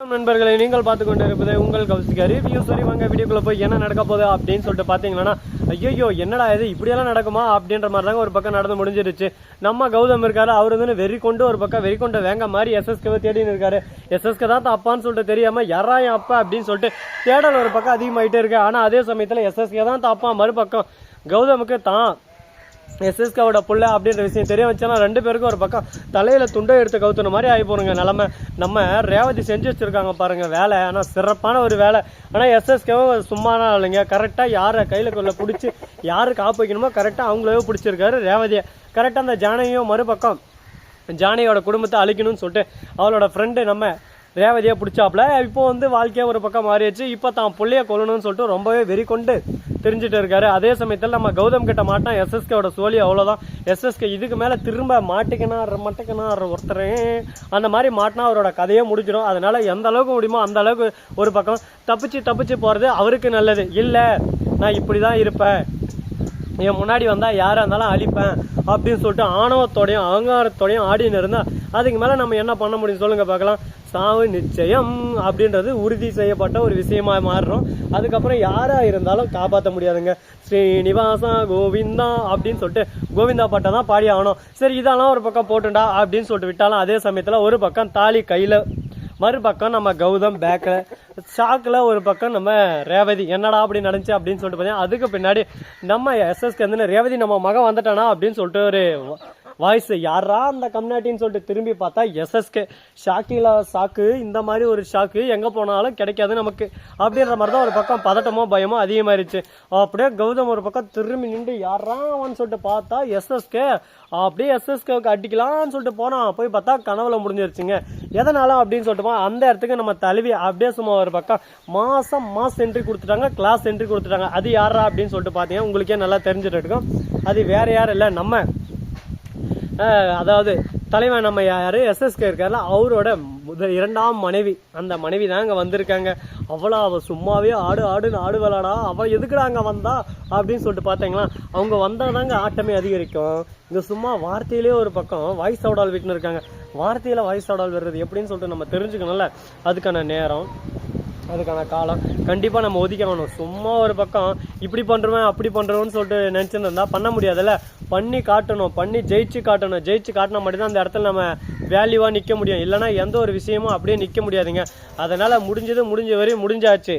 நண்பர்களை நீங்கள் பார்த்து கொண்டு இருப்பது உங்கள் கௌசிகாரி வியூ சரி வாங்க வீடியோக்குள்ள போய் என்ன நடக்க போகுது அப்படின்னு சொல்லிட்டு பாத்தீங்கன்னா ஐயோ என்னடா இது இப்படியெல்லாம் நடக்குமா அப்படின்ற மாதிரி தாங்க ஒரு பக்கம் நடந்து முடிஞ்சிருச்சு. நம்ம கௌதம் இருக்காரு அவர் வந்து வெறி கொண்டு ஒரு பக்கம் வெறி கொண்டு வேங்க மாதிரி எஸ்எஸ்கே தேடின்னு இருக்காரு. எஸ்எஸ்கே தான் அப்பான்னு சொல்லிட்டு தெரியாம யாரா என் அப்பா? அப்படின்னு சொல்லிட்டு தேடல் ஒரு பக்கம் அதிகமாயிட்டே இருக்கு. ஆனா அதே சமயத்துல எஸ்எஸ்கே தான் தப்பா மறுபக்கம். கௌதமுக்கு தான் எஸ்எஸ்காவோட புள்ள அப்படின்ற விஷயம் தெரிய வச்சோன்னா ரெண்டு பேருக்கும் ஒரு பக்கம் தலையில் துண்டை எடுத்து கவுத்துன மாதிரி ஆகி போறங்க நிலமை நம்ம ரேவதி செஞ்சு வச்சுருக்காங்க பாருங்கள் வேலை. ஆனால் சிறப்பான ஒரு வேலை. ஆனால் எஸ்எஸ்கேவும் சும்மானா இல்லைங்க. கரெக்டாக யாரை கையில் கொள்ள பிடிச்சி யாரு காப்பிக்கணுமோ வைக்கணுமோ கரெக்டா அவங்களவே பிடிச்சிருக்காரு ரேவதியை. கரெக்டாக அந்த ஜானையும் மறுபக்கம் ஜானையோட குடும்பத்தை அழிக்கணும்னு சொல்லிட்டு அவளோட ஃப்ரெண்டு நம்ம ரேவதியை பிடிச்சாப்புல இப்போ வந்து வாழ்க்கையா ஒரு பக்கம் மாறிடுச்சு. இப்போ தான் பிள்ளைய கொல்லணும்னு சொல்லிட்டு ரொம்பவே வெறி கொண்டு தெரிஞ்சுட்டு இருக்காரு. அதே சமயத்தில் நம்ம கௌதம் கிட்ட மாட்டோம் எஸ்எஸ்கேவோட சோழி அவ்வளோதான் எஸ்எஸ்கே இதுக்கு மேலே திரும்ப மாட்டிக்கினார் மட்டக்கினார் ஒருத்தரே. அந்த மாதிரி மாட்டினா அவரோட கதையே முடிஞ்சிடும். அதனால எந்த அளவுக்கு முடியுமோ அந்த அளவுக்கு ஒரு பக்கம் தப்பிச்சு தப்பிச்சு போகிறது அவருக்கு நல்லது. இல்லை நான் இப்படி தான் இருப்பேன். என் முன்னாடி வந்தால் யாராக இருந்தாலும் அழிப்பேன் அப்படின்னு சொல்லிட்டு ஆணவத்தோடையும் அகங்காரத்தோடையும் ஆடின்னு இருந்தால் அதுக்கு மேலே நம்ம என்ன பண்ண முடியும் சொல்லுங்கள் பார்க்கலாம். சாவு நிச்சயம் அப்படின்றது உறுதி செய்யப்பட்ட ஒரு விஷயமா மாறுறோம். அதுக்கப்புறம் யாராக இருந்தாலும் காப்பாற்ற முடியாதுங்க. ஸ்ரீனிவாசா கோவிந்தா அப்படின்னு சொல்லிட்டு கோவிந்தா பாட்டை தான் பாடி ஆகணும் சரி இதெல்லாம் ஒரு பக்கம் போட்டுண்டா அப்படின்னு சொல்லிட்டு விட்டாலும் அதே சமயத்தில் ஒரு பக்கம் தாலி கையில் மறுபக்கம் நம்ம கௌதம் பேக்கில். ஷாக்கில் ஒரு பக்கம் நம்ம ரேவதி. என்னடா அப்படி நடந்துச்சு அப்படின்னு சொல்லிட்டு பார்த்தீங்கன்னா அதுக்கு பின்னாடி நம்ம எஸ்எஸ்கே வந்து ரேவதி நம்ம மகன் வந்துட்டானா அப்படின்னு சொல்லிட்டு ஒரு வாய்ஸ் யாரா அந்த கம்னாட்டின்னு சொல்லிட்டு திரும்பி பார்த்தா எஸ்எஸ்கே ஷாக்கிலா ஷாக்கு இந்த மாதிரி ஒரு ஷாக்கு எங்கே போனாலும் கிடைக்காது நமக்கு. அப்படின்ற மாதிரி தான் ஒரு பக்கம் பதட்டமோ பயமோ அதிகமாயிருச்சு. அப்படியே கௌதம் ஒரு பக்கம் திரும்பி நின்று யாரா அவன் சொல்லிட்டு பார்த்தா எஸ்எஸ்கே அப்படியே எஸ்எஸ்கேவுக்கு அடிக்கலாம்னு சொல்லிட்டு போனான் போய் பார்த்தா கனவுல முடிஞ்சிருச்சுங்க. எதனால அப்படின்னு சொல்லிட்டு அந்த இடத்துக்கு நம்ம தழுவி அப்படியே சும்மா ஒரு பக்கம் மாசம் மாஸ் என்ட்ரி கொடுத்துட்டாங்க கிளாஸ் என்ட்ரி கொடுத்துட்டாங்க. அது யாரா அப்படின்னு சொல்லிட்டு பார்த்தீங்கன்னா உங்களுக்கே நல்லா தெரிஞ்சுட்டு இருக்கும். அது வேற யாரும் இல்லை நம்ம அதாவது தலைவன் நம்ம யாரு? எஸ்எஸ்கே இருக்கார்ல அவரோட முதல் இரண்டாம் மனைவி. அந்த மனைவி தான் அங்கே வந்திருக்காங்க. அவ்வளோ அவள் சும்மாவே ஆடு ஆடுன்னு ஆடு விளாடா. அவள் எதுக்குடா அங்கே வந்தா? அப்படின்னு சொல்லிட்டு பார்த்தீங்களா அவங்க வந்தால் தாங்க ஆட்டமே அதிகரிக்கும். இங்கே சும்மா வார்த்தையிலே ஒரு பக்கம் வாய்ஸ் அவுடால் விட்டுன்னு இருக்காங்க. வார்த்தையில் வாய்ஸ் அவுடால் வர்றது எப்படின்னு சொல்லிட்டு நம்ம தெரிஞ்சுக்கணும்ல. அதுக்கான நேரம். அதுக்கான காலம். கண்டிப்பாக நம்ம ஒதுக்கணும் சும்மா ஒரு பக்கம் இப்படி பண்ணுறவன் அப்படி பண்ணுறோம்னு சொல்லிட்டு நினச்சிருந்தா பண்ண முடியாதுல்ல? பண்ணி காட்டணும். பண்ணி ஜெயிச்சு காட்டணும். ஜெயிச்சு காட்டினா மட்டும்தான் அந்த இடத்துல நம்ம வேல்யூவாக நிற்க முடியும். இல்லைன்னா எந்த ஒரு விஷயமும் அப்படியே நிற்க முடியாதுங்க. அதனால் முடிஞ்சது முடிஞ்ச வரையும் முடிஞ்சாச்சு.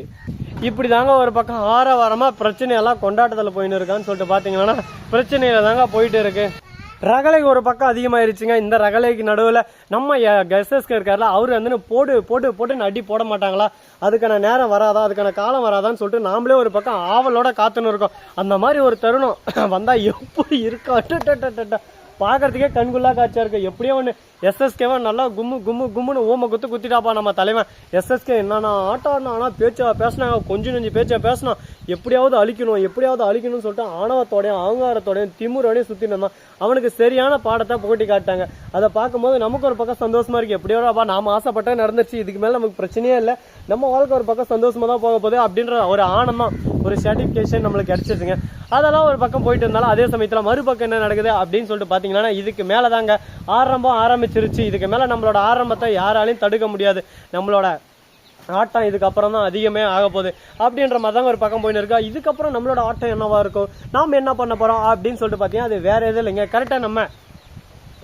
இப்படி தாங்க ஒரு பக்கம் ஆரவாரமாக பிரச்சனையெல்லாம் கொண்டாட்டத்தில் போயின்னு இருக்கான்னு சொல்லிட்டு பார்த்தீங்கன்னா பிரச்சனையில் தாங்க போயிட்டு இருக்குது ரகலை ஒரு பக்கம் அதிகமாயிருச்சுங்க. இந்த ரகலைக்கு நடுவில் நம்ம எஸ்எஸ்கே இருக்கார்ல அவர் வந்து போடு போட்டு போட்டு அடி போட மாட்டாங்களா? அதுக்கான நேரம் வராதா? அதுக்கான காலம் வராதான்னு சொல்லிட்டு நாமளே ஒரு பக்கம் ஆவலோட காத்துன்னு இருக்கோம். அந்த மாதிரி ஒரு தருணம் வந்தா எப்படி இருக்கா அட்டட்டட்டட்ட. பார்க்கறதுக்கே கண்குள்ளா காட்சியா இருக்கு. எப்படியோ ஒன்று எஸ்எஸ்கேவா நல்லா கும்மு கும்மு கும்முன்னு ஓம குத்து குத்திட்டாப்பா நம்ம தலைவன். எஸ்எஸ்கே என்னன்னா ஆட்டம் ஆனால் பேச்சா பேசினாங்க. கொஞ்சம் நெஞ்சு பேச்சா பேசினா எப்படியாவது அழிக்கணும் எப்படியாவது அழிக்கணும்னு சொல்லிட்டு ஆணவத்தோடையும் அகங்காரத்தோடையும் திமுறோடையும் சுத்தின்னு இருந்தான். அவனுக்கு சரியான பாடத்தை புகட்டி காட்டாங்க அதை பார்க்கும்போது நமக்கு ஒரு பக்கம் சந்தோஷமா இருக்கு. எப்படியோப்பா நாம ஆசைப்பட்ட நடந்துச்சு இதுக்கு மேல நமக்கு பிரச்சனையே இல்லை. நம்ம வாழ்க்கை ஒரு பக்கம் சந்தோஷமா தான் போக போகுது அப்படின்ற ஒரு ஆனந்தம் ஒரு சர்டிஃபிகேஷன் நம்மளுக்கு கிடைச்சிருச்சுங்க. அதெல்லாம் ஒரு பக்கம் போயிட்டு இருந்தாலும் அதே சமயத்தில் மறுபக்கம் என்ன நடக்குது அப்படின்னு சொல்லிட்டு பார்த்தீங்கன்னா இதுக்கு மேலதாங்க ஆரம்பம் ஆரம்பிச்சிருச்சு. இதுக்கு மேலே நம்மளோட ஆரம்பத்தை யாராலையும் தடுக்க முடியாது. நம்மளோட ஆட்டம் இதுக்கப்புறம் தான் அதிகமே ஆக போகுது. அப்படின்ற மாதிரி தாங்க ஒரு பக்கம் போயின்னு இருக்கா. இதுக்கப்புறம் நம்மளோட ஆட்டம் என்னவா இருக்கும்? நாம் என்ன பண்ண போறோம் அப்படின்னு சொல்லிட்டு பார்த்தீங்கன்னா அது வேற எதுவும் இல்லைங்க. கரெக்டாக நம்ம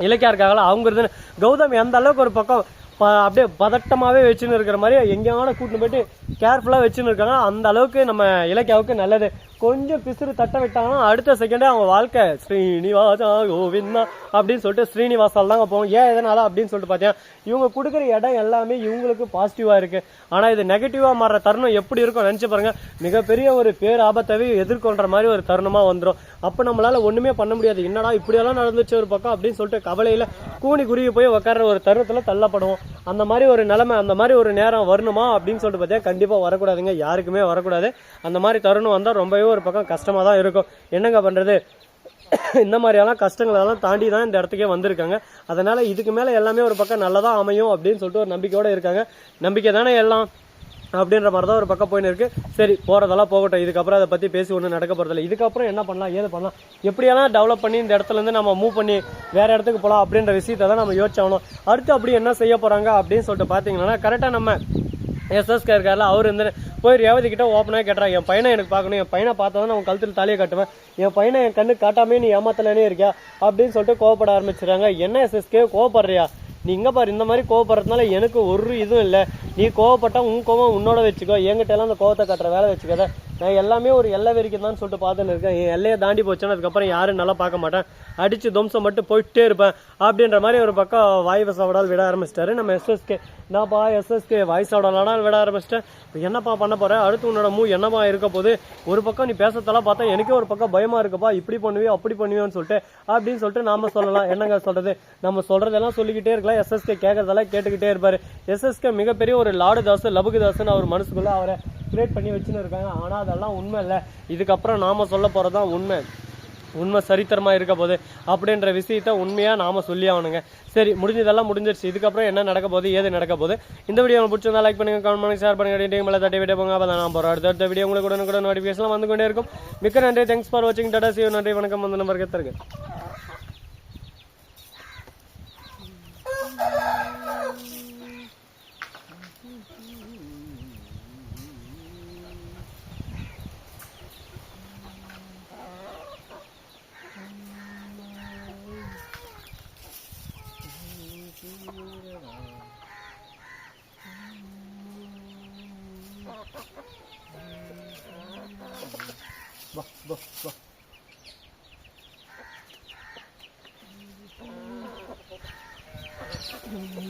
இலக்கியா இருக்காங்களா அவங்க இருந்து கௌதம் எந்த அளவுக்கு ஒரு பக்கம் ப அப்படியே பதட்டமாகவே வச்சுன்னு இருக்கிற மாதிரி எங்கேயான கூட்டின்னு போயிட்டு கேர்ஃபுல்லாக வச்சுன்னு இருக்காங்க அந்த அளவுக்கு நம்ம இலக்கியாவுக்கு நல்லது. கொஞ்சம் பிசுறு தட்ட விட்டாங்கன்னா அடுத்த செகண்டே அவங்க வாழ்க்கை ஸ்ரீனிவாசா கோவிந்தா அப்படின்னு சொல்லிட்டு ஸ்ரீனிவாசால் தாங்க போவோம் ஏன் எதனால அப்படின்னு சொல்லிட்டு பார்த்தீங்கன்னா இவங்க கொடுக்குற இடம் எல்லாமே இவங்களுக்கு பாசிட்டிவாக இருக்குது ஆனால் இது நெகட்டிவாக மாற தருணம் எப்படி இருக்கும் நினச்சி பாருங்க. மிகப்பெரிய ஒரு பேர் ஆபத்தாவே எதிர்கொள்ற மாதிரி ஒரு தருணமாக வந்துடும் அப்போ நம்மளால் ஒன்றுமே பண்ண முடியாது. என்னடா இப்படியெல்லாம் நடந்துச்சு ஒரு பக்கம்? அப்படின்னு சொல்லிட்டு கவலையில் கூனி குருவி போய் உட்கார்ற ஒரு தருணத்தில் தள்ளப்படுவோம். அந்த மாதிரி ஒரு நிலமை அந்த மாதிரி ஒரு நேரம் வரணுமா அப்படின்னு சொல்லிட்டு பார்த்தா கண்டிப்பாக வரக்கூடாதுங்க. யாருக்குமே வரக்கூடாது. அந்த மாதிரி தருணம் வந்தால் ரொம்பவே ஒரு பக்கம் கஷ்டமாக தான் இருக்கும். என்னங்க பண்ணுறது இந்த மாதிரியெல்லாம் கஷ்டங்களெல்லாம் தாண்டி தான் இந்த இடத்துக்கே வந்திருக்காங்க. அதனால் இதுக்கு மேலே எல்லாமே ஒரு பக்கம் நல்லதாக அமையும் அப்படின்னு சொல்லிட்டு ஒரு நம்பிக்கையோடு இருக்காங்க. நம்பிக்கை தானே எல்லாம். அப்படின்ற மாதிரி தான் ஒரு பக்கம் போயின்னு இருக்கு. சரி போறதெல்லாம் போகட்டும். இதுக்கப்புறம் அதை பத்தி பேசி ஒன்றும் நடக்க போறதில்ல. இதுக்கப்புறம் என்ன பண்ணலாம்? ஏது பண்ணலாம்? எப்படியெல்லாம் டெவலப் பண்ணி இந்த இடத்துல இருந்து நம்ம மூவ் பண்ணி வேற இடத்துக்கு போகலாம் அப்படின்ற விஷயத்தை தான் நம்ம யோசிச்சாகணும். அடுத்து அப்படி என்ன செய்ய போறாங்க அப்படின்னு சொல்லிட்டு பார்த்தீங்கன்னா கரெக்டாக நம்ம எஸ்எஸ்கே இருக்கார்ல அவர் வந்து போய் ரேவதி கிட்ட ஓப்பனாக கேட்டுறா என் பையனை எனக்கு பார்க்கணும். என் பையனை பார்த்தா தான் அவன் கழுத்தில் தாலியை காட்டுவேன். என் பையனை என் கண்ணு காட்டாமே நீ ஏமாத்தலனே இருக்கியா? அப்படின்னு சொல்லிட்டு கோவப்பட ஆரம்பிச்சிடுறாங்க. என்ன எஸ்எஸ்கே கோவப்படுறியா? நீ இங்கே பாரு இந்த மாதிரி கோவப்படுறதுனால எனக்கு ஒரு இதுவும் இல்லை. நீ கோவப்பட்டா உன் கோவம் உன்னோட வச்சுக்கோ. என்கிட்ட எல்லாம் அந்த கோவத்தை கட்டுற வேலை வச்சுக்காத. நான் எல்லாமே ஒரு எல்லை வரைக்கும் தான் சொல்லிட்டு பார்த்துன்னு இருக்கேன். என் எல்லையை தாண்டி போச்சுன்னா அதுக்கப்புறம் யாரும் நல்லா பார்க்க மாட்டேன். அடித்து துவம்சம் மட்டும் போயிட்டே இருப்பேன். அப்படின்ற மாதிரி ஒரு பக்கம் வாய் வசவடால் விட ஆரம்பிச்சிட்டாரு. நம்ம எஸ்எஸ்கே நான்ப்பா எஸ்எஸ்கே வாய்ஸ் அவடால் விட ஆரம்பிச்சிட்டேன். இப்போ என்னப்பா பண்ண போகிறேன் அடுத்து உன்னோட மூ என்னப்பா இருக்க போது ஒரு பக்கம் நீ பேசத்தெல்லாம் பார்த்தா எனக்கே ஒரு பக்கம் பயமாக இருக்குப்பா. இப்படி பண்ணுவியோ அப்படி பண்ணுவியோன்னு சொல்லிட்டு அப்படின்னு சொல்லிட்டு நாம சொல்லலாம். என்னங்க சொல்கிறது நம்ம சொல்கிறதெல்லாம் சொல்லிக்கிட்டே இருக்கலாம். எஸ்எஸ்கே கேட்கறதெல்லாம் கேட்டுக்கிட்டே இருப்பார். எஸ்எஸ்கே மிகப்பெரிய ஒரு லாடு தாஸ் லபுகு தாஸ்ன்னு அவர் மனசுக்குள்ளே அவரை கிரியேட் பண்ணி வச்சுன்னு இருக்காங்க. ஆனால் அதெல்லாம் உண்மை இல்லை. இதுக்கப்புறம் நாம் சொல்ல போகிறது தான் உண்மை. உண்மை சரித்திரமாக இருக்க போது அப்படின்ற விஷயத்த உண்மையாக நாம் சொல்லி ஆகணுங்க. சரி முடிஞ்சதெல்லாம் முடிஞ்சிருச்சு. இதுக்கப்புறம் என்ன நடக்க போகுது ஏது நடக்க போகுது இந்த வீடியோ உங்களுக்கு பிடிச்சிருந்தா லைக் பண்ணுங்க கமெண்ட் பண்ணுங்க ஷேர் பண்ணுங்க டீம் மேலே தட்டி வீடியோ போங்க. அப்போ நான் போகிறோம் அடுத்த அடுத்த வீடியோ உங்களுக்கு கூட கூட நோட்டிஃபிகேஷன் வந்து கொண்டே இருக்கும். மிக்க நன்றி. தேங்க்ஸ் ஃபார் வாட்சிங் டாடா சிவ நன்றி வணக்கம். வந்து நம்பருக்கு தருங்க బా బా బా Mm-hmm.